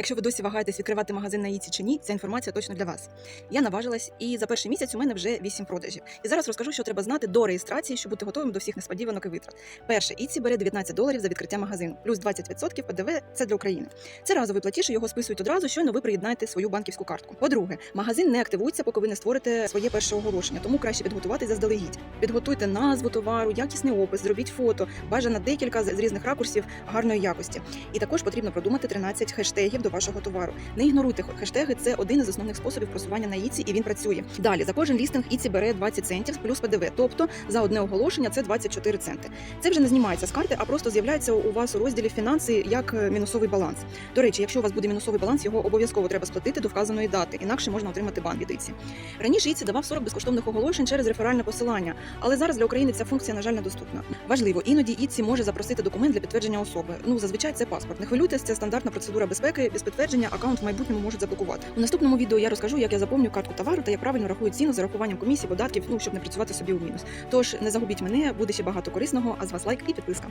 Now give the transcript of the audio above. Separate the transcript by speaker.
Speaker 1: Якщо ви досі вагаєтесь відкривати магазин на Іці чи ні, ця інформація точно для вас. Я наважилась, і за перший місяць у мене вже 8 продажів. І зараз розкажу, що треба знати до реєстрації, щоб бути готовим до всіх несподіванок і витрат. Перше, Іці бере 19 доларів за відкриття магазину, плюс 20% ПДВ це для України. Це разовий платіж, його списують одразу, щойно ви приєднаєте свою банківську картку. По-друге, магазин не активується, поки ви не створите своє перше оголошення, тому краще підготувати заздалегідь. Підготуйте назву товару, якісний опис, зробіть фото, бажано декілька з різних ракурсів гарної якості. І також потрібно продумати 13 хештегів до вашого товару. Не ігноруйте хе- хештеги, це один із основних способів просування на Іці, і він працює. Далі за кожен лістинг Іці бере 20 центів плюс ПДВ, тобто за одне оголошення це 24 центи. Це вже не знімається з карти, а просто з'являється у вас у розділі фінанси як е, мінусовий баланс. До речі, якщо у вас буде мінусовий баланс, його обов'язково треба сплатити до вказаної дати, інакше можна отримати бан від Іці. Раніше Іці давав 40 безкоштовних оголошень через реферальне посилання, але зараз для України ця функція, на жаль, недоступна. Важливо, іноді Іці може запросити документ для підтвердження особи. Ну зазвичай це паспорт. Не хвилюйтесь, це стандартна процедура безпеки. Без підтвердження аккаунт в майбутньому можуть заблокувати. У наступному відео я розкажу, як я заповню картку товару та як правильно рахую ціну за рахуванням комісії, податків, ну щоб не працювати собі у мінус. Тож не загубіть мене, буде ще багато корисного. А з вас лайк і підписка.